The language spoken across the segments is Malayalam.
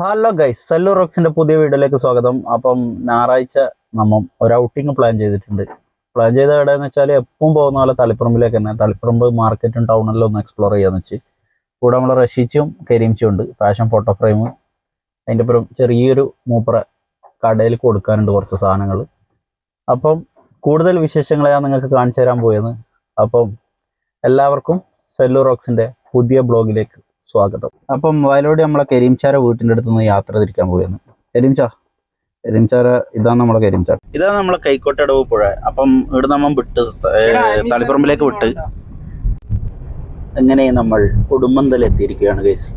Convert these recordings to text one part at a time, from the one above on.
ഹലോ ഗൈസ് സെല്ലു റോക്സിന്റെ പുതിയ വീഡിയോയിലേക്ക് സ്വാഗതം. അപ്പം ഞായറാഴ്ച നമ്മ ഒരു ഔട്ടിങ് പ്ലാൻ ചെയ്തിട്ടുണ്ട്. പ്ലാൻ ചെയ്ത എവിടെയെന്ന് വെച്ചാൽ എപ്പം പോകുന്ന പോലെ തളിപ്പറമ്പിലേക്ക് തന്നെ. തളിപ്പറമ്പ് മാർക്കറ്റും ടൗണിലും ഒന്ന് എക്സ്പ്ലോർ ചെയ്യാന്ന് വെച്ച്. കൂടെ നമ്മൾ റഷീച്ചും കരീംച്ചും ഉണ്ട്. ഫാഷൻ ഫോട്ടോ ഫ്രെയിം അതിന്റെ അപ്പുറം ചെറിയൊരു മൂപ്പറ കടയിൽ കൊടുക്കാനുണ്ട് കുറച്ച് സാധനങ്ങൾ അപ്പം കൂടുതൽ വിശേഷങ്ങളെ ഞാൻ നിങ്ങൾക്ക് കാണിച്ചു തരാൻ പോയത് അപ്പം എല്ലാവർക്കും സെല്ലു റോക്സിന്റെ പുതിയ ബ്ലോഗിലേക്ക് സ്വാഗതം. അപ്പം വയലോട് നമ്മളെ കരീംചാര വീട്ടിന്റെ അടുത്ത് നിന്ന് യാത്ര തിരിക്കാൻ പോയിരുന്നു കരീംചാ കരീംചാര ഇതാണ് നമ്മളെ കരീംചാർ ഇതാണ് നമ്മളെ കൈക്കോട്ടടവ് പുഴ. അപ്പം ഇവിടെ നമ്മൾ വിട്ട് തളിപ്പറമ്പിലേക്ക് വിട്ട്. എങ്ങനെ നമ്മൾ ഉടുമ്പന്തല എത്തിയിരിക്കുകയാണ് ഗൈസ്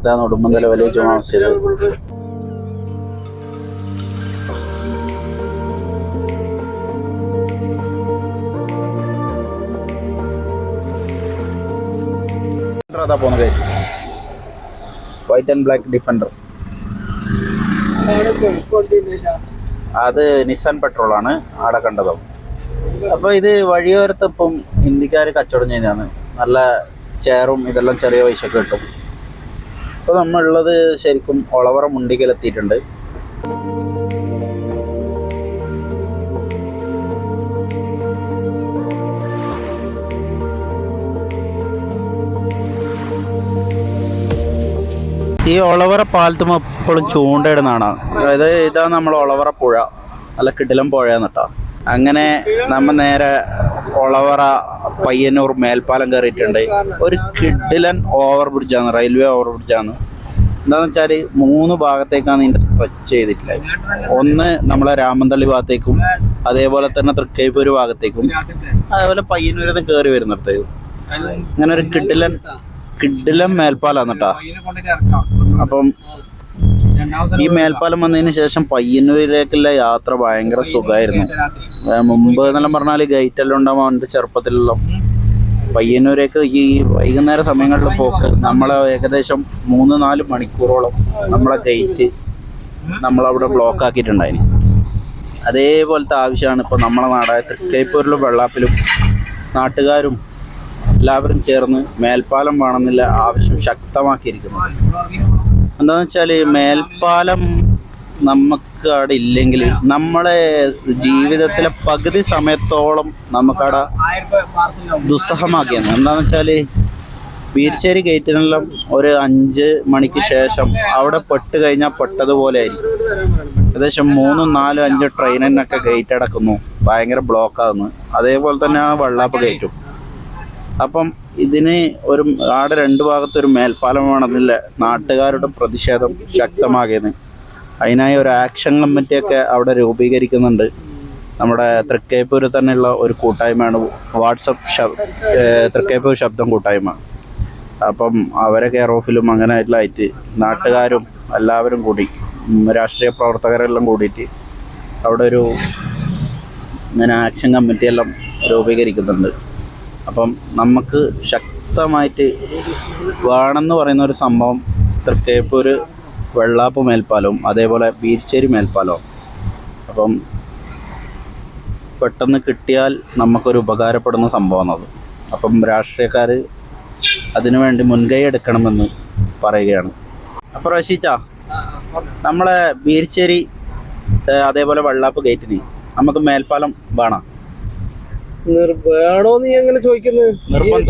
ഇതാണ് ഉടുമ്പന്തല വലിയ ജുമാ മസ്ജിദ്. അതാ പോകുന്നത് guys white and black defender അത് നിസാൻ പെട്രോൾ ആണ് ആടെ കണ്ടതോ. അപ്പൊ ഇത് വഴിയോരത്ത് ഇപ്പം ഹിന്ദിക്കാർ കച്ചവടം ചെയ്യുന്നതാണ്. നല്ല ചെയറും ഇതെല്ലാം ചെറിയ പൈസ കിട്ടും. അപ്പോൾ നമ്മളുള്ളത് ശരിക്കും ഒളവറ മുണ്ടിക്കൽ ഈ ഒളവറ പാലത്തും എപ്പോഴും ചൂണ്ടയിടുന്നതാണ്. അതായത് ഇതാണ് നമ്മൾ ഒളവറ പുഴ അല്ല കിടിലം പുഴയെന്ന് കേട്ടോ. അങ്ങനെ നമ്മ നേരെ ഒളവറ പയ്യന്നൂർ മേൽപ്പാലം കയറിയിട്ടുണ്ട്. ഒരു കിഡിലൻ ഓവർ ബ്രിഡ്ജാണ് റെയിൽവേ ഓവർ ബ്രിഡ്ജാണ് എന്താന്ന് വെച്ചാൽ മൂന്ന് ഭാഗത്തേക്കാണ് ഇതിന്റെ സ്ട്രെച്ച് ചെയ്തിട്ടുള്ളത്. ഒന്ന് നമ്മളെ രാമന്തള്ളി ഭാഗത്തേക്കും അതേപോലെ തന്നെ തൃക്കൈപ്പൂര് ഭാഗത്തേക്കും അതേപോലെ പയ്യന്നൂരിൽ നിന്ന് കയറി വരുന്നിടത്തേക്കും. അങ്ങനെ ഒരു കിഡിലൻ കിഡിലൻ മേൽപ്പാലാണ് കേട്ടോ. അപ്പം ഈ മേൽപ്പാലം വന്നതിന് ശേഷം പയ്യന്നൂരിലേക്കുള്ള യാത്ര ഭയങ്കര സുഖമായിരുന്നു മുമ്പ് എന്നെല്ലാം പറഞ്ഞാൽ ഗൈറ്റെല്ലാം ഉണ്ടാവും എന്റെ ചെറുപ്പത്തിലെല്ലാം പയ്യന്നൂരേക്ക് ഈ വൈകുന്നേര സമയങ്ങളിൽ പോക്ക്. നമ്മളെ ഏകദേശം മൂന്ന് നാല് മണിക്കൂറോളം നമ്മളെ ഗേറ്റ് നമ്മളവിടെ ബ്ലോക്ക് ആക്കിയിട്ടുണ്ടായിന്. അതേപോലത്തെ ആവശ്യമാണ് ഇപ്പോൾ നമ്മളെ നാടായ തൃക്കൈപ്പൂരിലും വെള്ളാപ്പിലും നാട്ടുകാരും എല്ലാവരും ചേർന്ന് മേൽപ്പാലം വേണമെന്നില്ല ആവശ്യം ശക്തമാക്കിയിരിക്കുന്നു എന്താന്ന് വെച്ചാൽ മേൽപ്പാലം നമുക്ക് അവിടെ ഇല്ലെങ്കിൽ നമ്മളെ ജീവിതത്തിലെ പകുതി സമയത്തോളം നമുക്കവിടെ ദുസ്സഹമാക്കിയാണ് എന്താന്ന് വെച്ചാൽ വീരശ്ശേരി ഗേറ്റിനെല്ലാം ഒരു അഞ്ച് മണിക്ക് ശേഷം അവിടെ പെട്ട് കഴിഞ്ഞാൽ പെട്ടതുപോലെ ആയിരിക്കും. ഏകദേശം മൂന്നും നാലും അഞ്ച് ട്രെയിനിനൊക്കെ ഗേറ്റ് അടക്കുന്നു. ഭയങ്കര ബ്ലോക്കാകുന്നു അതേപോലെ തന്നെയാണ് വെള്ളാപ്പ് ഗേറ്റും. അപ്പം ഇതിന് ഒരു ആടെ രണ്ട് ഭാഗത്ത് ഒരു മേൽപ്പാലം വേണമെന്നില്ല നാട്ടുകാരുടെ പ്രതിഷേധം ശക്തമാകിയത്. അതിനായി ഒരു ആക്ഷൻ കമ്മിറ്റിയൊക്കെ അവിടെ രൂപീകരിക്കുന്നുണ്ട്. നമ്മുടെ തൃക്കേപ്പൂരിൽ തന്നെയുള്ള ഒരു കൂട്ടായ്മയാണ്. വാട്സപ്പ് തൃക്കേപ്പൂർ ശബ്ദം കൂട്ടായ്മ. അപ്പം അവരെ കെയർ ഓഫിലും അങ്ങനെ ആയിട്ട് നാട്ടുകാരും എല്ലാവരും കൂടി രാഷ്ട്രീയ പ്രവർത്തകരെല്ലാം കൂടിയിട്ട് അവിടെ ഒരു ഇങ്ങനെ ആക്ഷൻ കമ്മിറ്റിയെല്ലാം രൂപീകരിക്കുന്നുണ്ട്. അപ്പം നമുക്ക് ശക്തമായിട്ട് വേണമെന്ന് പറയുന്ന ഒരു സംഭവം തൃക്കേപ്പൂര് വെള്ളാപ്പ് മേൽപ്പാലവും അതേപോലെ ബീച്ചേരി മേൽപ്പാലവും. അപ്പം പെട്ടെന്ന് കിട്ടിയാൽ നമുക്കൊരു ഉപകാരപ്പെടുന്ന സംഭവമാണ് അത്. അപ്പം രാഷ്ട്രീയക്കാർ അതിനുവേണ്ടി മുൻകൈ എടുക്കണമെന്ന് പറയുകയാണ്. അപ്പോൾ റഷീച്ച നമ്മളെ ബീർച്ചേരി അതേപോലെ വെള്ളാപ്പ് ഗേറ്റിന് നമുക്ക് മേൽപ്പാലം വേണം? വേണോ നീ അങ്ങനെ ചോദിക്കുന്നത്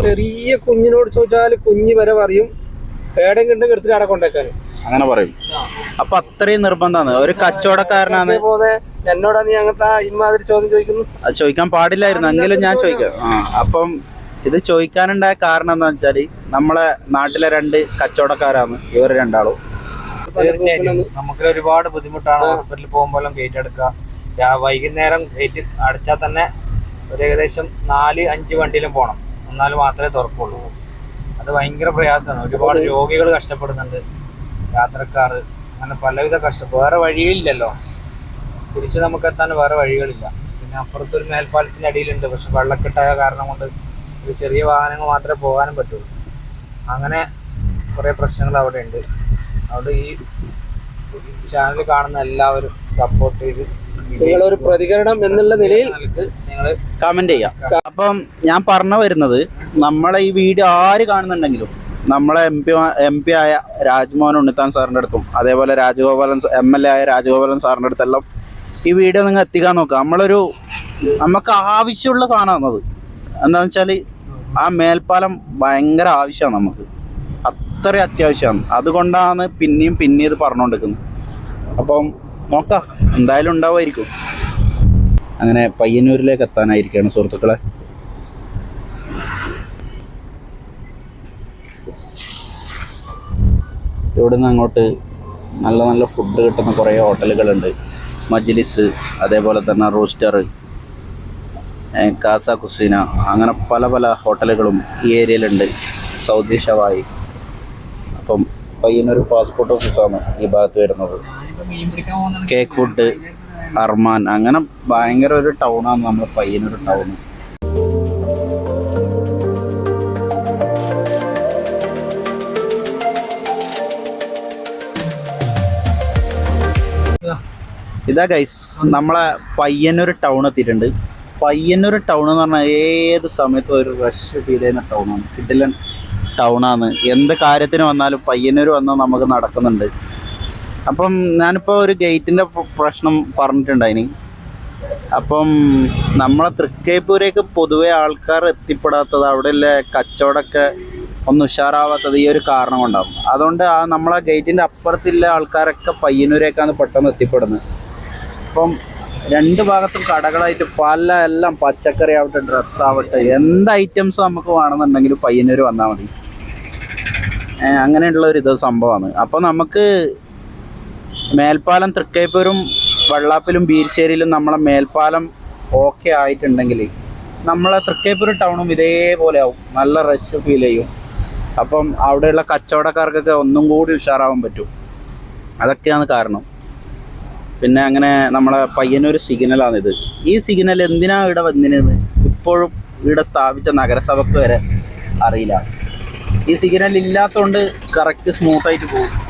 ചെറിയ കുഞ്ഞിനോട് ചോദിച്ചാൽ കുഞ്ഞ് വരെ പറയും. പേടം കണ്ടെങ്കിൽ എടുത്തിട്ട് അവിടെ കൊണ്ടേക്കാൻ അങ്ങനെ പറയും. അപ്പൊ അത്രയും നിർബന്ധമാണ് ഒരു കച്ചവടക്കാരനാണ്. എന്നോടാ നീ അങ്ങനത്തെ ഇമാതിരി ചോദ്യം ചോദിക്കുന്നു? അത് ചോദിക്കാൻ പാടില്ലായിരുന്നു. എങ്കിലും ഞാൻ ചോദിക്കാം. അപ്പം ഇത് ചോദിക്കാനുണ്ടായ കാരണം എന്താ വെച്ചാൽ നമ്മളെ നാട്ടിലെ രണ്ട് കച്ചവടക്കാരാണ്. ഇവർ രണ്ടാളും. തീർച്ചയായിട്ടും. നമുക്ക് ഒരുപാട് ബുദ്ധിമുട്ടാണ് ഹോസ്പിറ്റലിൽ പോകുമ്പോഴും ഗേറ്റ് എടുക്കുക. വൈകുന്നേരം ഗേറ്റ് അടച്ചാൽ തന്നെ ഒരു ഏകദേശം നാല് അഞ്ച് വണ്ടിയിലും പോകണം എന്നാൽ മാത്രമേ തുറക്കുള്ളൂ. അത് ഭയങ്കര പ്രയാസമാണ്. ഒരുപാട് രോഗികൾ കഷ്ടപ്പെടുന്നുണ്ട്. യാത്രക്കാർ അങ്ങനെ പലവിധ കഷ്ട വേറെ വഴിയില്ലല്ലോ. തിരിച്ച് നമുക്ക് എത്താൻ വേറെ വഴികളില്ല. പിന്നെ അപ്പുറത്തൊരു മേൽപ്പാലത്തിന്റെ അടിയിലുണ്ട്. പക്ഷെ വെള്ളക്കെട്ടായ കാരണം കൊണ്ട് ഒരു ചെറിയ വാഹനങ്ങൾ മാത്രമേ പോകാനും പറ്റുള്ളൂ. അങ്ങനെ കുറേ പ്രശ്നങ്ങൾ അവിടെ ഉണ്ട് അതുകൊണ്ട് ഈ ചാനൽ കാണുന്ന എല്ലാവരും സപ്പോർട്ട് ചെയ്ത് നിങ്ങളൊരു പ്രതികരണം എന്നുള്ള നിലയിൽ കമന്റ് ചെയ്യാം. അപ്പം ഞാൻ പറഞ്ഞു വരുന്നത് നമ്മളെ ഈ വീഡിയോ ആര് കാണുന്നുണ്ടെങ്കിലും നമ്മളെ എം പി എം പി ആയ രാജ്മോഹൻ ഉണ്ണിത്താൻ സാറിന്റെ അടുത്തും അതേപോലെ രാജഗോപാലൻ എം എൽ എ ആയ രാജഗോപാലൻ സാറിന്റെ അടുത്തെല്ലാം ഈ വീഡിയോ നിങ്ങൾ എത്തിക്കാൻ നോക്കുക. നമ്മളൊരു നമുക്ക് ആവശ്യമുള്ള സാധനമാണത് എന്താണെന്ന് വെച്ചാൽ ആ മേൽപ്പാലം ഭയങ്കര ആവശ്യമാണ് നമുക്ക്. അത്ര അത്യാവശ്യമാണ്. അതുകൊണ്ടാണ് പിന്നെയും പിന്നെ ഇത് പറഞ്ഞുകൊണ്ടിരിക്കുന്നത്. അപ്പം നോക്കാം. എന്തായാലും ഉണ്ടാവുമായിരിക്കും. അങ്ങനെ പയ്യന്നൂരിലേക്ക് എത്താനായിരിക്കുകയാണ് സുഹൃത്തുക്കളെ. ഇവിടുന്ന് അങ്ങോട്ട് നല്ല നല്ല ഫുഡ് കിട്ടുന്ന കുറേ ഹോട്ടലുകളുണ്ട് മജ്ലിസ് അതേപോലെ തന്നെ റോസ്റ്റർ കാസ കുസീന അങ്ങനെ പല പല ഹോട്ടലുകളും ഈ ഏരിയയിലുണ്ട്. സൗദി ഷവായി. അപ്പം പയ്യനൊരു പാസ്പോർട്ട് ഓഫീസാണ് ഈ ഭാഗത്ത് വരുന്നത്. Cake food Arman. അങ്ങനെ ഭയങ്കര ഒരു ടൗണാണ് നമ്മുടെ പയ്യനൊരു ടൗൺ ഇതാ ഗൈസ് നമ്മളെ പയ്യന്നൂർ ടൗൺ എത്തിയിട്ടുണ്ട്. പയ്യന്നൂർ ടൗൺ എന്ന് പറഞ്ഞാൽ ഏത് സമയത്തും ഒരു റഷ് ഫീൽ ചെയ്യുന്ന ടൗണാണ് കിഡിലൻ ടൗണാണ് എന്ത് കാര്യത്തിന് വന്നാലും പയ്യന്നൂർ വന്നാൽ നമുക്ക് നടക്കുന്നുണ്ട്. അപ്പം ഞാനിപ്പോൾ ഒരു ഗേറ്റിന്റെ പ്രശ്നം പറഞ്ഞിട്ടുണ്ടായിനി. അപ്പം നമ്മളെ തൃക്കൈപ്പൂരേക്ക് പൊതുവെ ആൾക്കാർ എത്തിപ്പെടാത്തത് അവിടെയുള്ള കച്ചവടമൊക്കെ ഒന്ന് ഉഷാറാവാത്തത് ഈ ഒരു കാരണം കൊണ്ടാകും അതുകൊണ്ട് ആ നമ്മളെ ഗേറ്റിന്റെ അപ്പുറത്തുള്ള ആൾക്കാരൊക്കെ പയ്യന്നൂരേക്കാണ് പെട്ടെന്ന് എത്തിപ്പെടുന്നത്. അപ്പം രണ്ട് ഭാഗത്തും കടകളായിട്ട് പല എല്ലാം പച്ചക്കറി ആവട്ടെ ഡ്രസ്സാവട്ടെ എന്ത് ഐറ്റംസ് നമുക്ക് വേണമെന്നുണ്ടെങ്കിലും പയ്യന്നൂർ വന്നാൽ മതി. അങ്ങനെയുള്ള ഒരു ഇത് സംഭവമാണ്. അപ്പോൾ നമുക്ക് മേൽപ്പാലം തൃക്കൈപ്പൂരും വള്ളാപ്പിലും ബീരിച്ചേരിയിലും നമ്മളെ മേൽപ്പാലം ഓക്കെ ആയിട്ടുണ്ടെങ്കിൽ നമ്മളെ തൃക്കൈപ്പൂർ ടൗണും ഇതേപോലെ ആവും. നല്ല റഷ് ഫീൽ ചെയ്യും. അപ്പം അവിടെയുള്ള കച്ചവടക്കാർക്കൊക്കെ ഒന്നും കൂടി ഉഷാറാവാൻ പറ്റും. അതൊക്കെയാണ് കാരണം. പിന്നെ അങ്ങനെ നമ്മളെ പയ്യന്നൂർ സിഗ്നലാണിത് ഈ സിഗ്നൽ എന്തിനാണ് ഇവിടെ വന്നിരുന്നത്? ഇപ്പോഴും ഇവിടെ സ്ഥാപിച്ച നഗരസഭയ്ക്ക് വരെ അറിയില്ല. ഈ സിഗ്നൽ ഇല്ലാത്തതുകൊണ്ട് കറക്റ്റ് സ്മൂത്തായിട്ട് പോകും.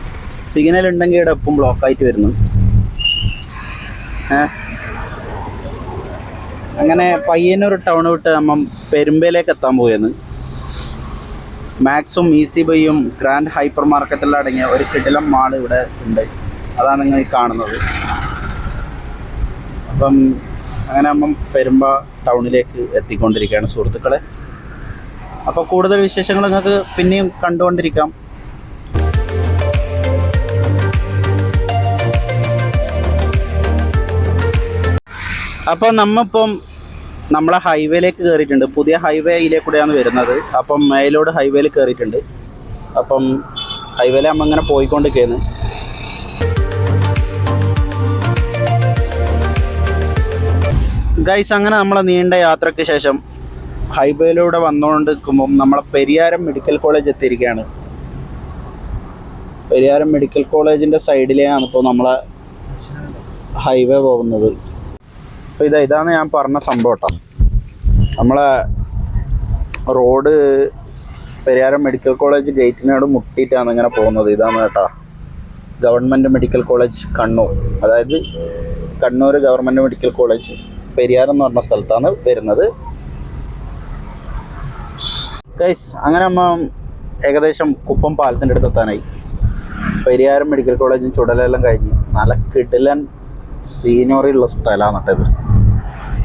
സിഗ്നൽ ഉണ്ടെങ്കിൽ ഇവിടെ എപ്പം ബ്ലോക്കായിട്ട് വരുന്നു. അങ്ങനെ പയ്യന്നൂർ ടൗൺ വിട്ട് നമ്മൾ പെരുമ്പയിലേക്ക് എത്താൻ പോയെന്ന് മാക്സും ഈസി ബൈയും ഗ്രാൻഡ് ഹൈപ്പർ മാർക്കറ്റെല്ലാം അടങ്ങിയ ഒരു കിടിലം മാൾ ഇവിടെ ഉണ്ട്. അതാണ് നിങ്ങൾ കാണുന്നത്. അപ്പം അങ്ങനെ നമ്മൾ പെരുമ്പ ടൗണിലേക്ക് എത്തിക്കൊണ്ടിരിക്കുകയാണ് സുഹൃത്തുക്കളെ. അപ്പോൾ കൂടുതൽ വിശേഷങ്ങൾ നിങ്ങൾക്ക് പിന്നെയും കണ്ടുകൊണ്ടിരിക്കാം. അപ്പം നമ്മിപ്പം നമ്മളെ ഹൈവേയിലേക്ക് കയറിയിട്ടുണ്ട് പുതിയ ഹൈവേ കൂടെയാണ് വരുന്നത്. അപ്പം മേലോട് ഹൈവേയിൽ കയറിയിട്ടുണ്ട് അപ്പം ഹൈവേയിൽ നമ്മൾ ഇങ്ങനെ പോയിക്കൊണ്ടിരിക്കുന്നു ഗൈസ് അങ്ങനെ നമ്മളെ നീണ്ട യാത്രയ്ക്ക് ശേഷം ഹൈവേയിലൂടെ വന്നുകൊണ്ട് നിൽക്കുമ്പം നമ്മളെ പെരിയാരം മെഡിക്കൽ കോളേജ് എത്തിയിരിക്കുകയാണ്. പെരിയാരം മെഡിക്കൽ കോളേജിന്റെ സൈഡിലെയാണ് ഇപ്പോൾ നമ്മളെ ഹൈവേ പോകുന്നത്. അപ്പോൾ ഇതാ ഇതാണ് ഞാൻ പറഞ്ഞ സംഭവം കേട്ടോ നമ്മളെ റോഡ് പെരിയാരം മെഡിക്കൽ കോളേജ് ഗേറ്റിനോട് മുട്ടിയിട്ടാണ് ഇങ്ങനെ പോകുന്നത്. ഇതാണ് കേട്ടോ. Government medical college Kannur. അതായത് Kannur government medical college Pariyaram എന്ന് പറഞ്ഞ സ്ഥലത്താണ് വരുന്നത്. ഗൈസ് അങ്ങനെ നമ്മ ഏകദേശം കുപ്പം പാലത്തിന്റെ അടുത്ത് എത്താനായി. പെരിയാരം മെഡിക്കൽ കോളേജും ചുടലെല്ലാം കഴിഞ്ഞ്. നല്ല കിടിലൻ സീനിയറിയുള്ള സ്ഥലമാണ് കേട്ടത്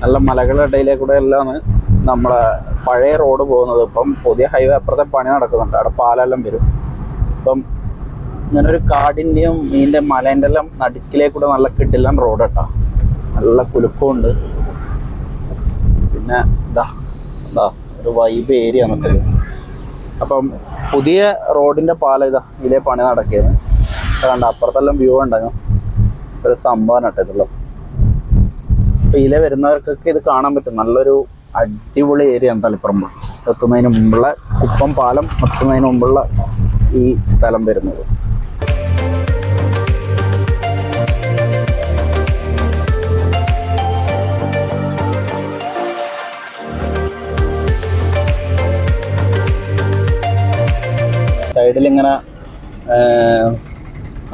നല്ല മലകളുടെ ഇടയിലെ കൂടെ എല്ലാം നമ്മളെ പഴയ റോഡ് പോകുന്നത്. ഇപ്പം പുതിയ ഹൈവേ അപ്പുറത്തെ പണി നടക്കുന്നുണ്ട്. അവിടെ പാലെല്ലാം വരും. ഇപ്പം ഇങ്ങനെ ഒരു കാടിന്റെയും ഇതിന്റെ മലേന്റെ എല്ലാം നടുക്കിലേ കൂടെ നല്ല കിട്ടില്ല റോഡ് കേട്ടോ നല്ല കുലുക്കമുണ്ട് പിന്നെ ഇതാ ഇതാ ഒരു വൈബ് ഏരിയ അപ്പം പുതിയ റോഡിന്റെ പാല ഇതാ ഇതേ പണി നടക്കിയത്. കണ്ട അപ്പുറത്തെല്ലാം വ്യൂ ഉണ്ടാകും ഒരു സംഭവം ഇട്ടുള്ളൂ അപ്പോൾ വരുന്നവർക്കൊക്കെ ഇത് കാണാൻ പറ്റും. നല്ലൊരു അടിപൊളി ഏരിയ ആണ് തളിപ്പറമ്പ്. എത്തുന്നതിന് മുമ്പുള്ള കുപ്പം പാലം എത്തുന്നതിന് മുമ്പുള്ള ഈ സ്ഥലം വരുന്നത്. സൈഡിൽ ഇങ്ങനെ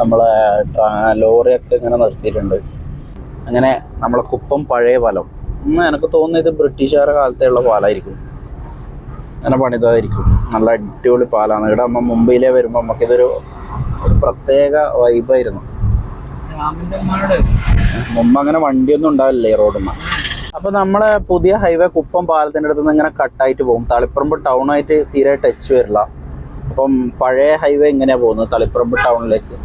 നമ്മളെ ലോറിയൊക്കെ ഇങ്ങനെ നിർത്തിയിട്ടുണ്ട്. അങ്ങനെ നമ്മളെ കുപ്പം പഴയ പാലം എനിക്ക് തോന്നുന്നത് ഇത് ബ്രിട്ടീഷുകാരുടെ കാലത്തെ ഉള്ള പാലമായിരിക്കും അങ്ങനെ പണിതായിരിക്കും. നല്ല അടിപൊളി പാലാണ്. ഇവിടെ നമ്മൾ മുംബൈയിലെ വരുമ്പോൾ നമുക്കിതൊരു ഒരു പ്രത്യേക വൈബായിരുന്നു മുമ്പ് അങ്ങനെ വണ്ടിയൊന്നും ഉണ്ടാവില്ല ഈ റോഡിൽ അപ്പൊ നമ്മളെ പുതിയ ഹൈവേ കുപ്പം പാലത്തിന്റെ അടുത്ത് നിന്ന് ഇങ്ങനെ കട്ടായിട്ട് പോകും. തളിപ്പറമ്പ് ടൗൺ ആയിട്ട് തീരെ ടച്ച് വരില്ല. അപ്പം പഴയ ഹൈവേ ഇങ്ങനെയാ പോകുന്നത്? തളിപ്പറമ്പ് ടൗണിലേക്ക്.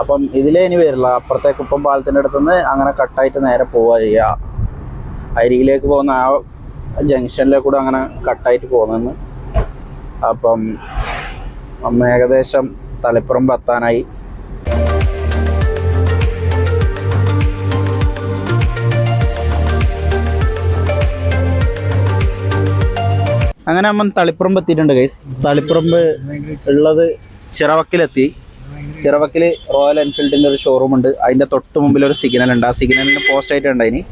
അപ്പം ഇതിലേ ഇനി വരില്ല. അപ്പുറത്തെ കുപ്പം പാലത്തിന്റെ അടുത്തുനിന്ന് അങ്ങനെ കട്ടായിട്ട് നേരെ പോവുക ചെയ്യുക. അരികിലേക്ക് പോകുന്ന ആ ജംഗ്ഷനിലെ കൂടെ അങ്ങനെ കട്ടായിട്ട് പോകുന്നെന്ന് അപ്പം ഏകദേശം തളിപ്പുറം എത്താനായി. അങ്ങനെ അമ്മ തളിപ്പുറമ്പ് എത്തിയിട്ടുണ്ട് ഗൈസ് തളിപ്പുറമ്പ് ഉള്ളത് ചിറവക്കിലെത്തി. ചിറവക്കിൽ റോയൽ എൻഫീൽഡിന്റെ ഒരു ഷോറൂം ഉണ്ട്. അതിന്റെ തൊട്ട് മുമ്പിൽ ഒരു സിഗ്നൽ ഉണ്ട്. ആ സിഗ്നലിന് പോസ്റ്റ് ആയിട്ട് ഉണ്ടായിനി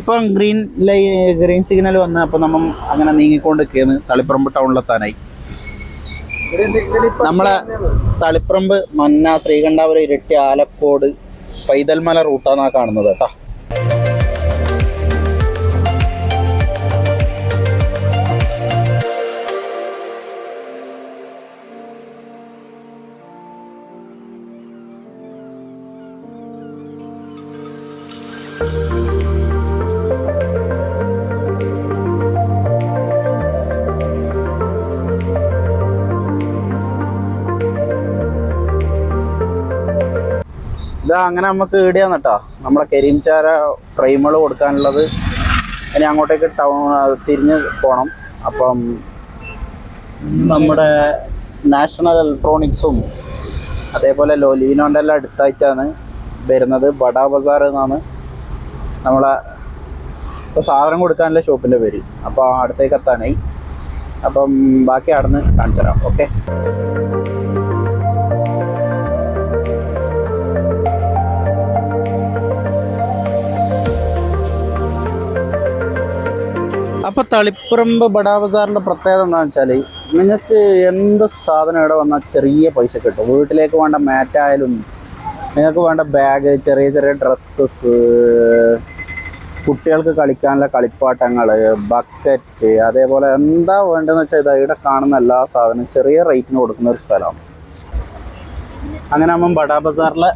ഇപ്പം ഗ്രീൻ ലൈ ഗ്രീൻ സിഗ്നൽ വന്ന് അപ്പോൾ നമ്മൾ അങ്ങനെ നീങ്ങിക്കൊണ്ട് കയറുന്ന തളിപ്പറമ്പ് ടൗണിലെത്താനായി നമ്മളെ തളിപ്പറമ്പ് മന്ന ശ്രീകണ്ഠാപുരം ഇരട്ടി ആലക്കോട് പൈതൽമല റൂട്ടാന്നാ കാണുന്നത് കേട്ടോ. അങ്ങനെ നമുക്ക് ഈടിയാന്ന് കേട്ടോ നമ്മളെ കരീംചാര ഫ്രെയിമുകൾ കൊടുക്കാനുള്ളത്. ഇനി അങ്ങോട്ടേക്ക് ടൗൺ തിരിഞ്ഞ് പോകണം അപ്പം നമ്മുടെ നാഷണൽ ഇലക്ട്രോണിക്സും അതേപോലെ ലൊലീനോന്റെ എല്ലാം അടുത്തായിട്ടാണ് വരുന്നത്. ബഡാ ബസാർ എന്നാണ് നമ്മളെ ഇപ്പോൾ സാധനം കൊടുക്കാനുള്ള ഷോപ്പിന്റെ പേര്. അപ്പോൾ അടുത്തേക്ക് എത്താനായി. അപ്പം ബാക്കി അവിടെ നിന്ന് കാണിച്ചു തരാം ഓക്കെ? അപ്പൊ തളിപ്പറമ്പ് ബഡാ ബസാറിന്റെ പ്രത്യേകത എന്താണെന്ന് വെച്ചാൽ നിങ്ങൾക്ക് എന്ത് സാധനം ഇവിടെ വന്നാൽ ചെറിയ പൈസ കിട്ടും. വീട്ടിലേക്ക് വേണ്ട മാറ്റായാലും നിങ്ങൾക്ക് വേണ്ട ബാഗ് ചെറിയ ചെറിയ ഡ്രസ്സസ് കുട്ടികൾക്ക് കളിക്കാനുള്ള കളിപ്പാട്ടങ്ങൾ ബക്കറ്റ് അതേപോലെ എന്താ വേണ്ടതെന്ന് വെച്ചാൽ ഇതാ ഇവിടെ കാണുന്ന എല്ലാ സാധനവും ചെറിയ റേറ്റിന് കൊടുക്കുന്ന ഒരു സ്ഥലമാണ്. അങ്ങനെ ആകുമ്പം ബഡാ ബസാറിലെ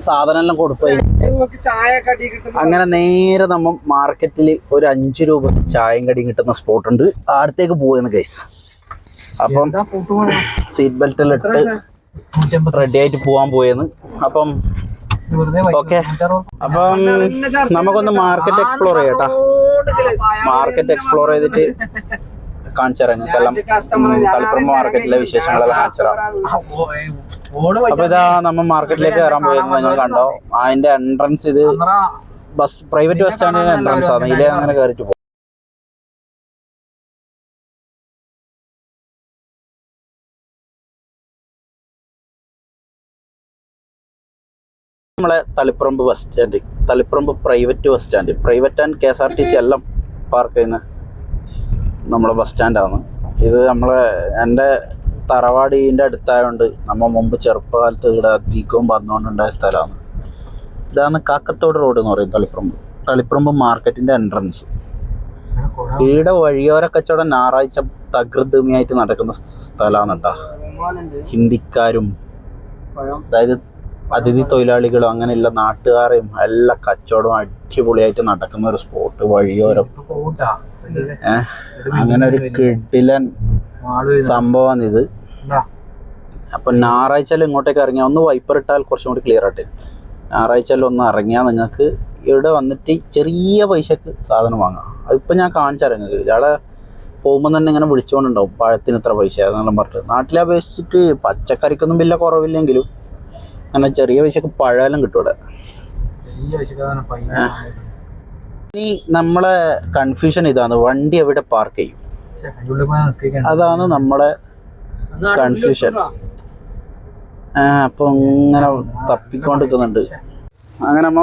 സാധനം എല്ലാം കിട്ടും അങ്ങനെ നേരെ നമ്മ മാർക്കറ്റിൽ ഒരു അഞ്ച് രൂപ ചായയും കടിയും കിട്ടുന്ന സ്പോട്ട് ഉണ്ട്. അടുത്തേക്ക് പോവുകയാണ് ഗൈസ് അപ്പം സീറ്റ് ബെൽറ്റ് ഇട്ട് റെഡി ആയിട്ട് പോവാൻ പോയെന്ന് അപ്പം ഓക്കെ അപ്പം നമുക്കൊന്ന് മാർക്കറ്റ് എക്സ്പ്ലോർ ചെയ്യാം കേട്ടോ മാർക്കറ്റ് എക്സ്പ്ലോർ ചെയ്തിട്ട് കാണിച്ചു തരാം നിങ്ങൾക്കെല്ലാം തളിപ്പറമ്പ് മാർക്കറ്റിലെ വിശേഷങ്ങളെല്ലാം കാണിച്ചു തരാം അപ്പൊ ഇതാ നമ്മ മാർക്കറ്റിലേക്ക് കയറാൻ പോയത് നിങ്ങൾ കണ്ടോ? അതിന്റെ എൻട്രൻസ് ഇത് ബസ് പ്രൈവറ്റ് ബസ് സ്റ്റാൻഡിന്റെ എൻട്രൻസ് ആണ് ഇതിലെ അങ്ങനെ കയറിട്ട് പോകും നമ്മളെ Taliparamba bus stand Taliparamba private bus stand private and K S R T C എല്ലാം പാർക്ക് ചെയ്യുന്ന നമ്മളെ ബസ് സ്റ്റാൻഡാണ് ഇത് നമ്മളെ എന്റെ തറവാടിന്റെ അടുത്തായതുകൊണ്ട് നമ്മ മുമ്പ് ചെറുപ്പകാലത്ത് ഇവിടെ അധികവും വന്നുകൊണ്ടുണ്ടായ സ്ഥലമാണ്. ഇതാണ് കാക്കത്തോട് റോഡ് എന്ന് പറയും തളിപ്പറമ്പ്. തളിപ്പറമ്പ് മാർക്കറ്റിന്റെ എൻട്രൻസ് ഈടെ വഴിയോര കച്ചവടം ഞായറാഴ്ച തകൃതമിയായിട്ട് നടക്കുന്ന സ്ഥലമാണ് കേട്ടോ ഹിന്ദിക്കാരും അതായത് അതിഥി തൊഴിലാളികളും അങ്ങനെയുള്ള നാട്ടുകാരെയും എല്ലാ കച്ചവടവും അടിപൊളിയായിട്ട് നടക്കുന്ന ഒരു സ്പോട്ട് വഴിയോരം. അങ്ങനെ ഒരു കിടിലൻ സംഭവമാണ് ഇത്. അപ്പൊ ഞായറാഴ്ചയിൽ ഇങ്ങോട്ടേക്ക് ഇറങ്ങിയാൽ ഒന്ന് വൈപ്പർ ഇട്ടാൽ കുറച്ചും കൂടി ക്ലിയർ ആയിട്ട് ഞായറാഴ്ചയിൽ ഒന്ന് ഇറങ്ങിയാൽ നിങ്ങൾക്ക് ഇവിടെ വന്നിട്ട് ചെറിയ പൈസക്ക് സാധനം വാങ്ങാം. അതിപ്പോൾ ഞാൻ കാണിച്ചാൽ നിങ്ങൾക്ക്. ഇയാളെ പോകുമ്പോൾ തന്നെ ഇങ്ങനെ വിളിച്ചുകൊണ്ടുണ്ടാവും പഴത്തിന് ഇത്ര പൈസ? അതെന്നെല്ലാം പറഞ്ഞിട്ട്. നാട്ടിലെ അപേക്ഷിച്ചിട്ട് പച്ചക്കറിക്കൊന്നും വലിയ കുറവില്ലെങ്കിലും അങ്ങനെ ചെറിയ പൈസക്ക് പഴമെല്ലാം കിട്ടും ഇവിടെ. ഇനി നമ്മളെ കൺഫ്യൂഷൻ ഇതാണ്. വണ്ടി എവിടെ പാർക്ക് ചെയ്യും? അതാണ് നമ്മളെ കൺഫ്യൂഷൻ അപ്പൊ ഇങ്ങനെ തപ്പിക്കൊണ്ടിരിക്കുന്നുണ്ട്. അങ്ങനെ നമ്മ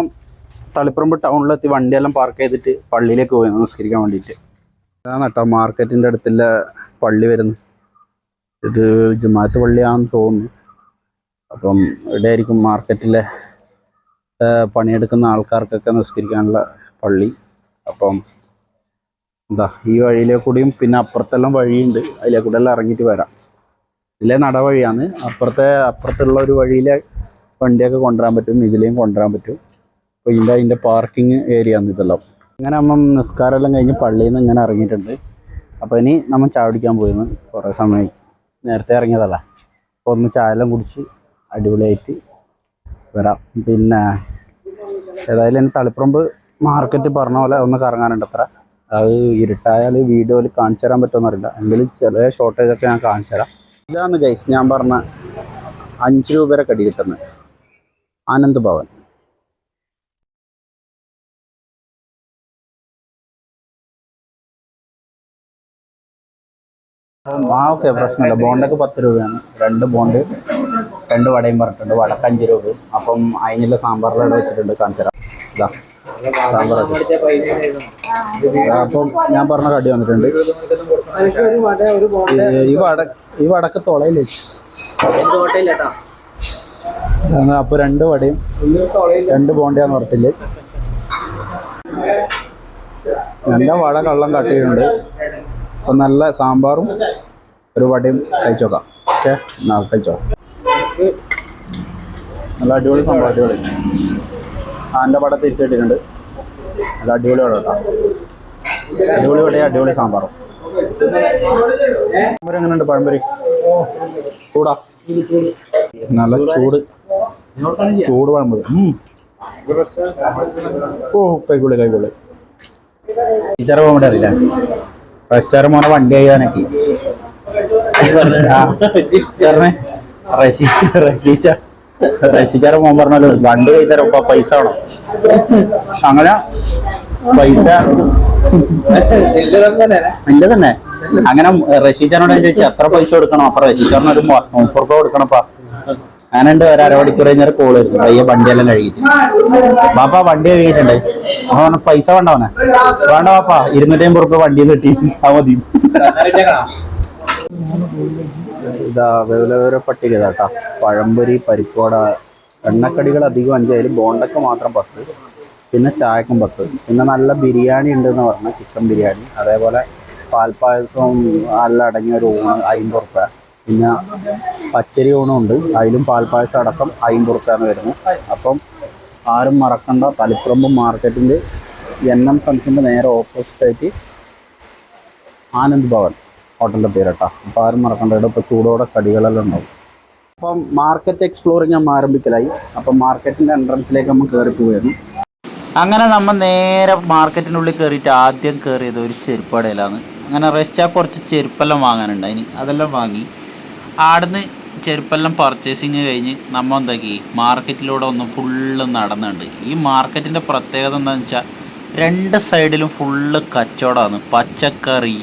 തളിപ്പറമ്പ് ടൗണിലെത്തി വണ്ടിയെല്ലാം പാർക്ക് ചെയ്തിട്ട് പള്ളിയിലേക്ക് പോയി നിസ്കരിക്കാൻ വേണ്ടിയിട്ട്. അതാണ് കേട്ടോ മാർക്കറ്റിന്റെ അടുത്തുള്ള പള്ളി വരുന്നു ഇത് ജുമാത്ത് പള്ളിയാണെന്ന് തോന്നുന്നു. അപ്പം ഇവിടെ ആയിരിക്കും മാർക്കറ്റിലെ പണിയെടുക്കുന്ന ആൾക്കാർക്കൊക്കെ നിസ്കരിക്കാനുള്ള പള്ളി. അപ്പം എന്താ ഈ വഴിയിലെ കൂടിയും പിന്നെ അപ്പുറത്തെല്ലാം വഴിയുണ്ട്. അതിലെ കൂടെ എല്ലാം ഇറങ്ങിയിട്ട് വരാം. ഇതിലെ നടവഴിയാണ്. അപ്പുറത്തെ അപ്പുറത്തുള്ള ഒരു വഴിയിലെ വണ്ടിയൊക്കെ കൊണ്ടുവരാൻ പറ്റും. ഇതിലേയും കൊണ്ടുവരാൻ പറ്റും. അപ്പോൾ ഇതിന്റെ അതിന്റെ പാർക്കിംഗ് ഏരിയ ആണ് ഇതെല്ലാം. അങ്ങനെ നമ്മൾ നിസ്കാരമെല്ലാം കഴിഞ്ഞ് പള്ളിയിൽ നിന്ന് ഇങ്ങനെ ഇറങ്ങിയിട്ടുണ്ട്. അപ്പോൾ ഇനി നമ്മൾ ചായ കുടിക്കാൻ പോയിരുന്നു. കുറേ സമയമായി നേരത്തെ ഇറങ്ങിയതല്ല. അപ്പോൾ ഒന്ന് ചായ എല്ലാം കുടിച്ച് അടിപൊളിയായിട്ട് വരാം. പിന്നെ ഏതായാലും തളിപ്പറമ്പ് മാർക്കറ്റ് പറഞ്ഞ പോലെ ഒന്ന് കറങ്ങാനുണ്ട് അത്ര. അത് ഇരുട്ടായാൽ വീഡിയോയിൽ കാണിച്ചു തരാൻ പറ്റുമെന്നറിയില്ല. എങ്കിലും ചില ഷോർട്ടേജ് ഒക്കെ ഞാൻ കാണിച്ചു തരാം. ഇതാണ് ഗൈസ് ഞാൻ പറഞ്ഞ അഞ്ച് രൂപ വരെ കടി കിട്ടുന്നത്. ആനന്ദ് ഭവൻ. ആ ഓക്കെ പ്രശ്നമില്ല. ബോണ്ടൊക്കെ പത്ത് രൂപയാണ്. രണ്ട് ബോണ്ട് രണ്ട് വടയും പറഞ്ഞിട്ടുണ്ട്. വടക്ക് അഞ്ച് രൂപ. അപ്പം അതിനുള്ള സാമ്പാറിലൂടെ വെച്ചിട്ടുണ്ട്. കാണിച്ചു തരാം. ഇതാ. അപ്പം ഞാൻ പറഞ്ഞ കടി വന്നിട്ടുണ്ട്. ഈ- വട ഈ വടക്ക് തുളയില്ലേ? അപ്പൊ രണ്ട് വടയും രണ്ട് ബോണ്ടിയാന്ന് പറഞ്ഞില്ലേ നല്ല വട കള്ളം കട്ടിയിട്ടുണ്ട് അപ്പം നല്ല സാമ്പാറും ഒരു വടയും കഴിച്ചോക്കാം. ഓക്കെ? കഴിച്ചോ നല്ല അടിപൊളി സാമ്പാർ അടിപൊളി. എന്റെ പടം തിരിച്ചിട്ടിട്ടുണ്ട്. അത് അടിപൊളി പടം കേട്ടോ. അടിപൊളി വടയും അടിപൊളി സാമ്പാറും. എങ്ങനെയുണ്ട് പഴംപൊരി? ചൂടാ. നല്ല ചൂട്. ചൂട് പഴംപൊരി. ഓ കൈക്കുള്ളി കൈക്കുള്ളി. പോകാൻ വേണ്ടി അറിയില്ല റെസ്റ്റാർ മോനെ വണ്ടി കഴിയാനൊക്കെ റഷീച്ചാറ് മോൻ പറഞ്ഞല്ലോ വണ്ടി കൈ ഇപ്പൊ പൈസ വേണം. അങ്ങനെ പൈസ ഇല്ല തന്നെ അങ്ങനെ റഷീച്ചാനോട് ചോദിച്ചു എത്ര പൈസ കൊടുക്കണം? അപ്പൊ റഷീച്ചാറിന് ഒരു മുപ്പത് രൂപ കൊടുക്കണപ്പാ. അങ്ങനെ ഉണ്ട് ഒരു അരമണിക്കൂർ കഴിഞ്ഞാൽ കോൾ വരുന്നു. പയ്യെ വണ്ടിയെല്ലാം കഴുകിയിട്ട്. ബാപ്പ വണ്ടി കഴുകിയിട്ടുണ്ട്. അപ്പൊ പൈസ വേണ്ട അവനെ. വേണ്ട ബാപ്പ ഇരുന്നൂറ്റി അമ്പത് റുപ്യ വണ്ടിയിൽ കിട്ടി. അത് മതി. ഇതാ വേറെ പട്ടിക കേട്ടാ. പഴംപൊരി പരിപ്പോട എണ്ണക്കടികൾ അധികം അഞ്ചായാലും ബോണ്ടക്ക മാത്രം പത്ത്. പിന്നെ ചായക്കും പത്ത്. പിന്നെ നല്ല ബിരിയാണി ഉണ്ട് എന്ന് പറഞ്ഞാൽ ചിക്കൻ ബിരിയാണി. അതേപോലെ പാൽപ്പായസവും എല്ലാം അടങ്ങിയ ഒരു ഊണ് അയിമ്പ റുപ്യ. പിന്നെ പച്ചരി ഊണും ഉണ്ട്. അതിലും പാൽപ്പായസം അടക്കം അയിമ്പ റുപ്യാണ് വരുന്നത്. അപ്പം ആരും മറക്കണ്ട. തളിപ്പറമ്പ് മാർക്കറ്റിന്റെ എൻ എം സൺസിന്റെ നേരെ ഓപ്പോസിറ്റായിട്ട് ആനന്ദ് ഭവൻ. ഹോട്ടലിന്റെ പേരട്ടാ. അപ്പോൾ ആരും മറക്കണ്ട. ഇവിടെ ഇപ്പോൾ ചൂടോടെ കടികളെല്ലാം ഉണ്ടാവും. അപ്പം മാർക്കറ്റ് എക്സ്പ്ലോറിങ് നമ്മൾ ആരംഭിക്കലായി. അപ്പം മാർക്കറ്റിന്റെ എൻട്രൻസിലേക്ക് നമ്മൾ കയറി പോവുകയായിരുന്നു അങ്ങനെ നമ്മൾ നേരെ മാർക്കറ്റിനുള്ളിൽ കയറിയിട്ട് ആദ്യം കയറിയത് ഒരു ചെരുപ്പടയിലാണ് അങ്ങനെ റെസ്റ്റാ കുറച്ച് ചെരുപ്പെല്ലാം വാങ്ങാനുണ്ട് അതിന് അതെല്ലാം വാങ്ങി. ആടുന്ന് ചെരുപ്പെല്ലാം പർച്ചേസിങ് കഴിഞ്ഞ് നമ്മൾ എന്താക്കി? മാർക്കറ്റിലൂടെ ഒന്ന് ഫുള്ള് നടന്നുണ്ട് ഈ മാർക്കറ്റിന്റെ പ്രത്യേകത എന്താണെന്ന് വെച്ചാൽ രണ്ട് സൈഡിലും ഫുള്ള് കച്ചവടമാണ്. പച്ചക്കറി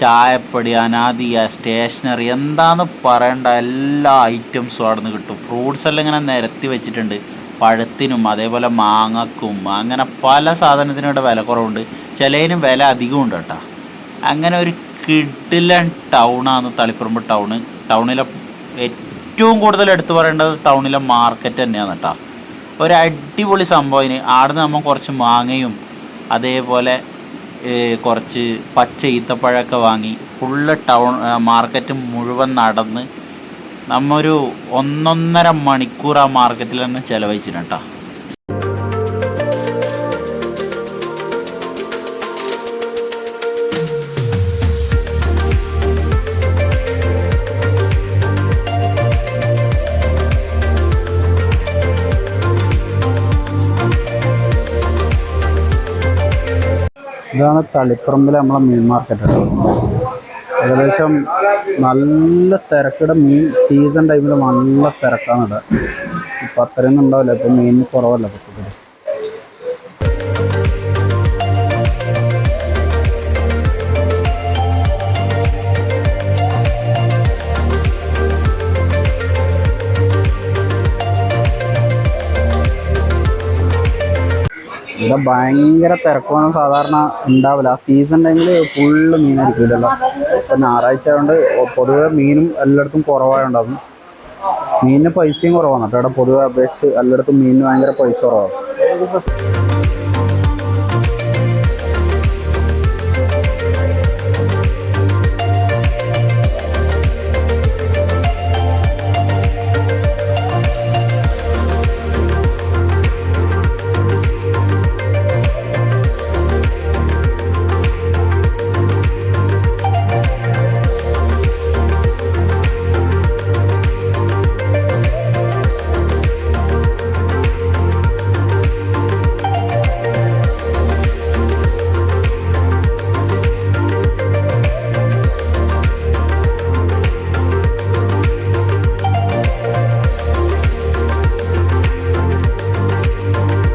ചായപ്പൊടി അനാദിയ സ്റ്റേഷനറി എന്താന്ന് പറയേണ്ട എല്ലാ ഐറ്റംസും അവിടെ നിന്ന് കിട്ടും. ഫ്രൂട്ട്സ് എല്ലാം ഇങ്ങനെ നിരത്തി വെച്ചിട്ടുണ്ട്. പഴത്തിനും അതേപോലെ മാങ്ങക്കും അങ്ങനെ പല സാധനത്തിനും ഇവിടെ വില കുറവുണ്ട്. ചിലതിനും വില അധികമുണ്ട് കേട്ടോ. അങ്ങനെ ഒരു കിഡിലൻ ടൗണാണ് തളിപ്പറമ്പ് ടൗൺ ടൗണിലെ ഏറ്റവും കൂടുതൽ എടുത്തു പറയേണ്ടത് ടൗണിലെ മാർക്കറ്റ് തന്നെയാണ് കേട്ടോ. ഒരു അടിപൊളി സംഭവത്തിന് ആടുന്ന് നമ്മൾ കുറച്ച് മാങ്ങയും അതേപോലെ കുറച്ച് പച്ച ഈത്തപ്പഴമൊക്കെ വാങ്ങി ഫുള്ള് ടൗൺ മാർക്കറ്റ് മുഴുവൻ നടന്ന് നമ്മൊരു ഒന്നൊന്നര മണിക്കൂർ ആ മാർക്കറ്റിൽ തന്നെ ചിലവഴിച്ചിട്ടുണ്ട് കേട്ടോ. ഇതാണ് തളിപ്പറമ്പിലെ നമ്മളെ മീൻ മാർക്കറ്റ് ഏകദേശം നല്ല തിരക്കിടെ മീൻ സീസൺ ടൈമിൽ നല്ല തിരക്കാണ് ഇവിടെ ഇപ്പം അത്രയൊന്നും ഉണ്ടാവില്ല ഇപ്പം മീൻ കുറവല്ല ഇവിടെ ഭയങ്കര തിരക്കാണ്. സാധാരണ ഉണ്ടാവില്ല. ആ സീസൺ ടൈമിൽ ഫുള്ള് മീനായിരിക്കില്ലല്ലോ ഇപ്പം ഞായറാഴ്ച ആയതുകൊണ്ട് പൊതുവെ മീനും എല്ലായിടത്തും കുറവായുണ്ടാകും മീനിന് പൈസയും കുറവാണ്. കേട്ടോ ഇവിടെ പൊതുവെ അപേക്ഷിച്ച് എല്ലായിടത്തും മീനിന് ഭയങ്കര പൈസ കുറവാണ്.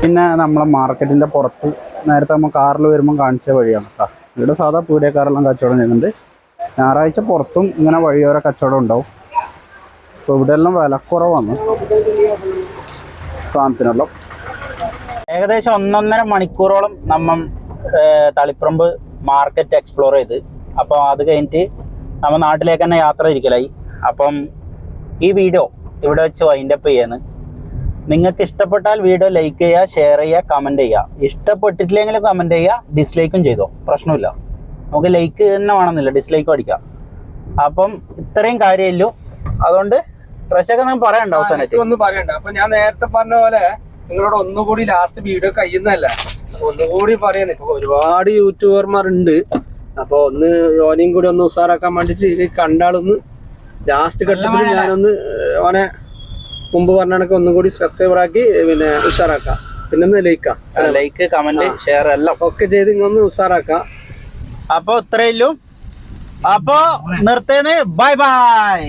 പിന്നെ നമ്മളെ മാർക്കറ്റിന്റെ പുറത്ത് നേരത്തെ നമ്മൾ കാറിൽ വരുമ്പോൾ കാണിച്ച വഴിയാണ് കേട്ടോ ഇവിടെ സാധാ പീടിയക്കാരെല്ലാം കച്ചവടം ചെയ്യുന്നുണ്ട്. ഞായറാഴ്ച പുറത്തും ഇങ്ങനെ വഴിയോര കച്ചവടം ഉണ്ടാവും. അപ്പോൾ ഇവിടെ എല്ലാം വിലക്കുറവാണ് സാധനത്തിനുള്ള ഏകദേശം ഒന്നൊന്നര മണിക്കൂറോളം നമ്മൾ തളിപ്പറമ്പ് മാർക്കറ്റ് എക്സ്പ്ലോർ ചെയ്ത്. അപ്പോൾ അത് കഴിഞ്ഞിട്ട് നമ്മൾ നാട്ടിലേക്ക് തന്നെ യാത്ര ഇരിക്കലായി അപ്പം ഈ വീഡിയോ ഇവിടെ വെച്ച് വൈൻഡപ്പ് ചെയ്യാന്ന് നിങ്ങൾക്ക് ഇഷ്ടപ്പെട്ടാൽ വീഡിയോ ലൈക്ക് ചെയ്യുക ഷെയർ ചെയ്യുക കമന്റ് ചെയ്യുക. ഇഷ്ടപ്പെട്ടിട്ടില്ലെങ്കിൽ കമന്റ് ചെയ്യുക ഡിസ്ലൈക്കും ചെയ്തോ. പ്രശ്നമില്ല. നമുക്ക് ലൈക്ക് തന്നെ വേണമെന്നില്ല ഡിസ്ലൈക്കും അടിക്കാം. അപ്പം ഇത്രയും കാര്യമല്ലോ അതുകൊണ്ട് പ്രശ്നമൊക്കെ നിങ്ങൾ പറയണ്ട അവസാനമായിട്ട് ഒന്നും പറയണ്ട. അപ്പൊ ഞാൻ നേരത്തെ പറഞ്ഞ പോലെ നിങ്ങളോട് ഒന്നുകൂടി ലാസ്റ്റ് വീഡിയോ കഴിയുന്നതല്ല? ഒന്നുകൂടി പറയുന്നത് ഇപ്പൊ ഒരുപാട് യൂട്യൂബർമാർ ഉണ്ട് അപ്പൊ ഒന്ന് ഓനെയും കൂടി ഒന്ന് ഉഷാറാക്കാൻ വേണ്ടിട്ട് ഇത് കണ്ടാളൊന്ന് ലാസ്റ്റ് ഘട്ടത്തിൽ ഞാനൊന്ന് ഓനെ മുമ്പ് പറഞ്ഞ കണക്ക് ഒന്നും കൂടി സബ്സ്ക്രൈബർ ആക്കി പിന്നെ ഉഷാറാക്കാം. പിന്നെ ലയിക്കാം ലൈക്ക് കമന്റ് ഷെയർ എല്ലാം. ഒക്കെ ചെയ്ത് ഇങ്ങൊന്ന് ഉഷാറാക്കാം. അപ്പൊ ഇത്രയല്ലോ അപ്പോ നിർത്തേന്ന്. Bye bye.